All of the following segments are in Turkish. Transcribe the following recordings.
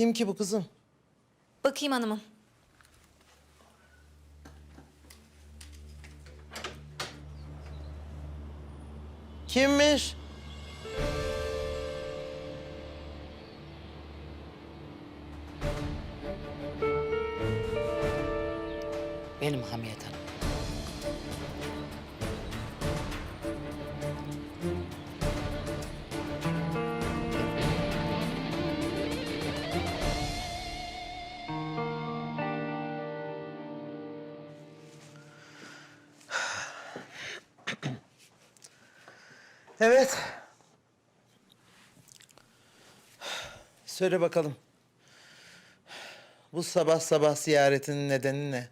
Kim ki bu kızım? Bakayım hanımım. Kimmiş? Benim Hamiyet Hanım. Evet. Söyle bakalım. Bu sabah sabah ziyaretinin nedeni ne?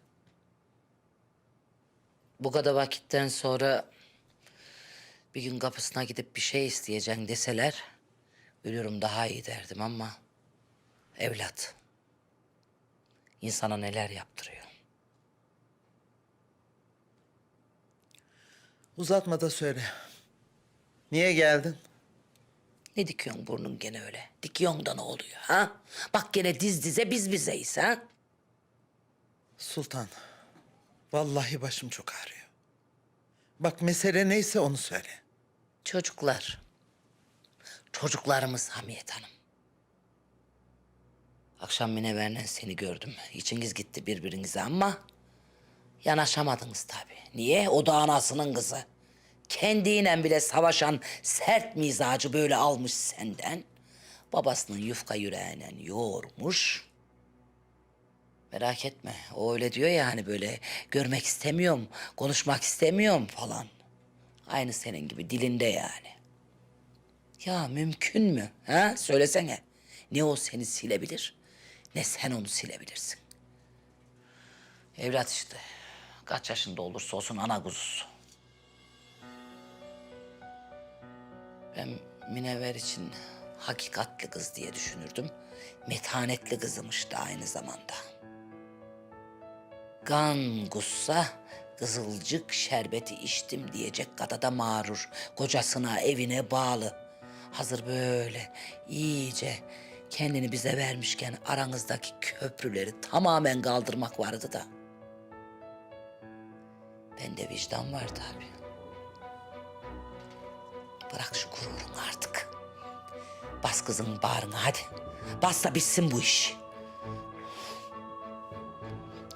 Bu kadar vakitten sonra bir gün kapısına gidip bir şey isteyeceksin deseler ölürüm daha iyi derdim ama evlat insana neler yaptırıyor. Uzatma da söyle. Niye geldin? Ne dikiyorsun burnun gene öyle? Dikiyorsun da ne oluyor ha? Bak gene diz dize biz bizeyiz ha? Sultan. Vallahi başım çok ağrıyor. Bak mesele neyse onu söyle. Çocuklar. Çocuklarımız Hamiyet Hanım. Akşam Minever'le seni gördüm. İçiniz gitti birbirinize ama yanaşamadınız tabii. Niye? O da anasının kızı. Kendiyle bile savaşan sert mizacı böyle almış senden. Babasının yufka yüreğiyle yoğurmuş. Merak etme. O öyle diyor ya hani böyle görmek istemiyorum, konuşmak istemiyorum falan. Aynı senin gibi dilinde yani. Ya mümkün mü? Ha? Söylesene. Ne o seni silebilir, ne sen onu silebilirsin. Evlat işte. Kaç yaşında olursa olsun ana kuzusu. Ben Minever için hakikatli kız diye düşünürdüm. Metanetli kızımış da aynı zamanda. Kan gussa kızılcık şerbeti içtim diyecek kadar da mağrur. Kocasına evine bağlı. Hazır böyle iyice kendini bize vermişken aranızdaki köprüleri tamamen kaldırmak vardı da. Bende vicdan var tabii. Bırak şu gururunu artık. Bas kızın bağrına hadi. Bas da bitsin bu iş.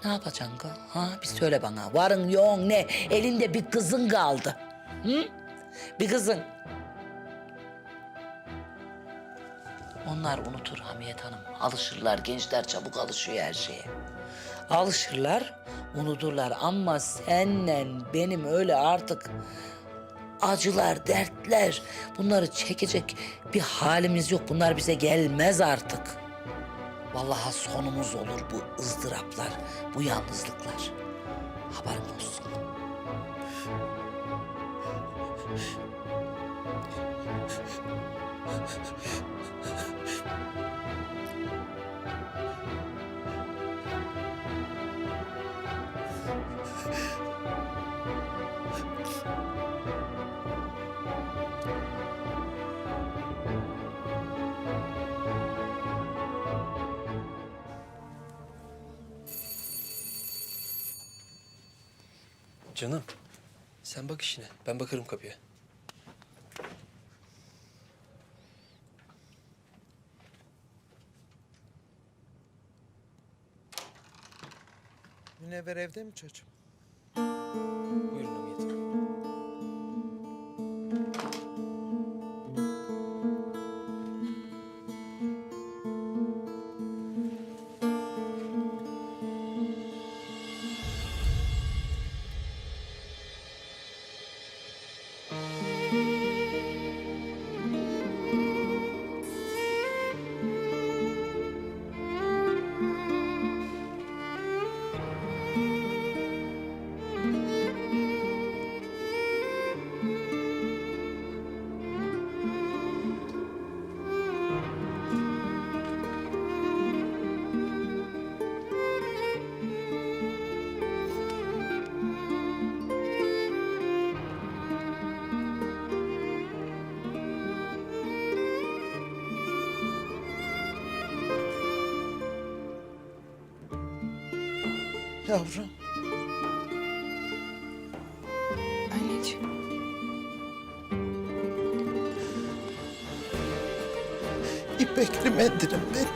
Ne yapacaksın kız? Ha bir söyle bana. Varın yoğun ne? Elinde bir kızın kaldı. Hı? Bir kızın. Onlar unutur Hamiyet Hanım. Alışırlar. Gençler çabuk alışıyor her şeye. Alışırlar, unuturlar ama senle benim öyle artık acılar, dertler bunları çekecek bir halimiz yok. Bunlar bize gelmez artık. Vallahi sonumuz olur bu ızdıraplar, bu yalnızlıklar. Haberin olsun. Canım, sen bak işine. Ben bakarım kapıya. Münevver evde mi çocuğum? Yavrum. Anneciğim. İpekli mendilim benim.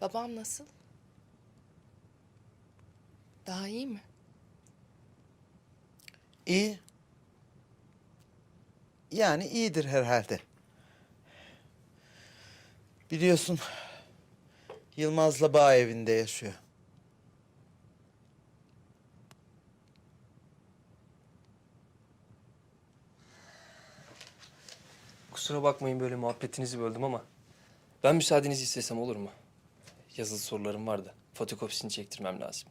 Babam nasıl? Daha iyi mi? İyi. Yani iyidir herhalde. Biliyorsun Yılmaz'la bağ evinde yaşıyor. Kusura bakmayın böyle muhabbetinizi böldüm ama ben müsaadenizi istesem olur mu? Yazılı sorularım vardı. Fotokopisini çektirmem lazım.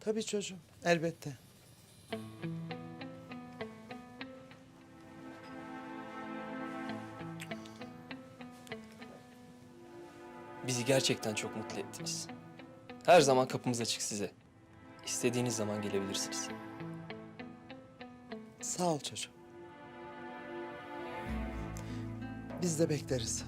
Tabii çocuğum, elbette. Bizi gerçekten çok mutlu ettiniz. Her zaman kapımız açık size. İstediğiniz zaman gelebilirsiniz. Sağ ol çocuğum. Biz de bekleriz.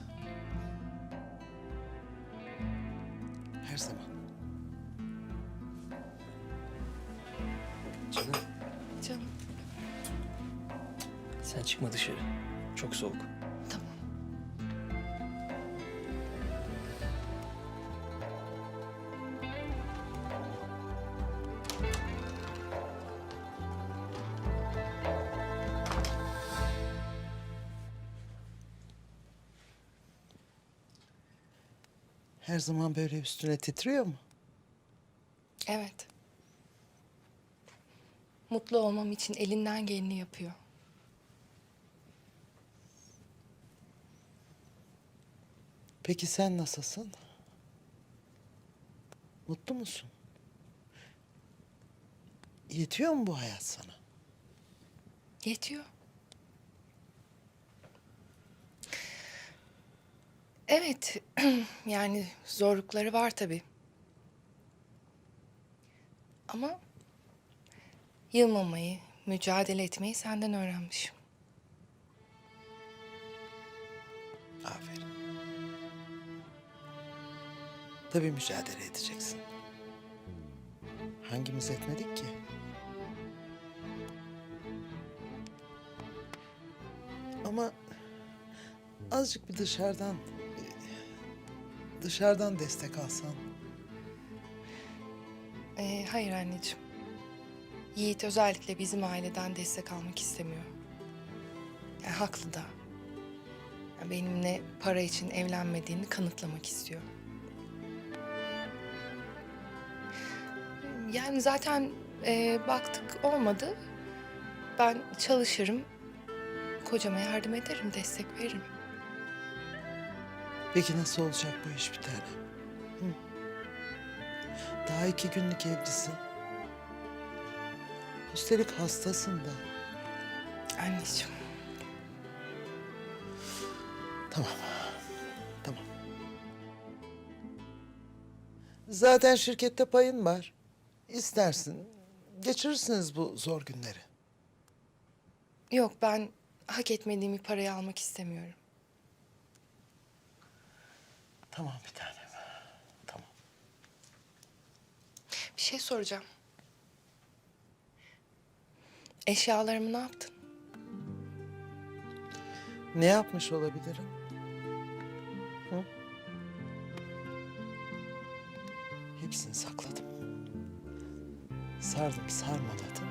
Çıkma dışarı. Çok soğuk. Tamam. Her zaman böyle üstüne titriyor mu? Evet. Mutlu olmam için elinden geleni yapıyor. Peki sen nasılsın? Mutlu musun? Yetiyor mu bu hayat sana? Yetiyor. Evet, yani zorlukları var tabii. Ama yılmamayı, mücadele etmeyi senden öğrenmişim. Tabii mücadele edeceksin. Hangimiz etmedik ki? Ama azıcık bir dışarıdan dışarıdan destek alsan. Ee, hayır anneciğim. Yiğit özellikle bizim aileden destek almak istemiyor. Yani haklı da. Yani benimle para için evlenmediğini kanıtlamak istiyor. Yani zaten e, baktık olmadı. Ben çalışırım. Kocama yardım ederim, destek veririm. Peki nasıl olacak bu iş bir tane? Hı? Daha iki günlük evlisin. Üstelik hastasın da. Anneciğim. Tamam. Tamam. Zaten şirkette payın var. İstersin. Geçirirsiniz bu zor günleri. Yok ben hak etmediğim bir parayı almak istemiyorum. Tamam bir tanem. Tamam. Bir şey soracağım. Eşyalarımı ne yaptın? Ne yapmış olabilirim? Hı? Hepsini sakladım. Sardım, sarmaladım.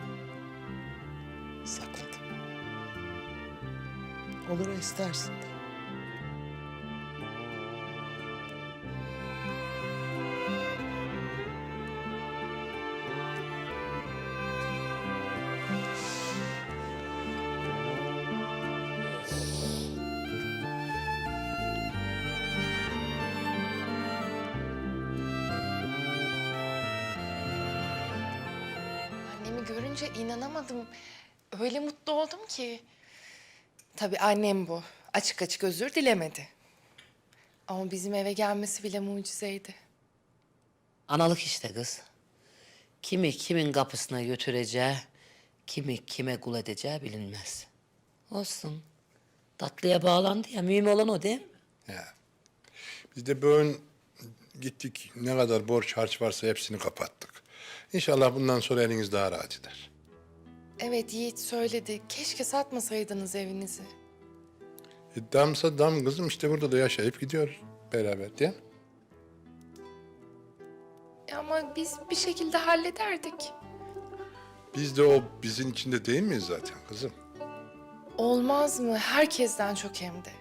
Sakladım. Olur istersin de. Annemi görünce inanamadım. Öyle mutlu oldum ki. Tabii annem bu. Açık açık özür dilemedi. Ama bizim eve gelmesi bile mucizeydi. Analık işte kız. Kimi kimin kapısına götüreceği, kimi kime kul edeceği bilinmez. Olsun. Tatlıya bağlandı ya, mühim olan o değil mi? Ya. Biz de bugün gittik ne kadar borç harç varsa hepsini kapattık. İnşallah bundan sonra eliniz daha rahat eder. Evet Yiğit söyledi. Keşke satmasaydınız evinizi. E, damsa dam kızım işte burada da yaşayıp gidiyoruz beraber? Ya Ama biz bir şekilde hallederdik. Biz de o bizim içinde değil miyiz zaten kızım? Olmaz mı? Herkesten çok hem de.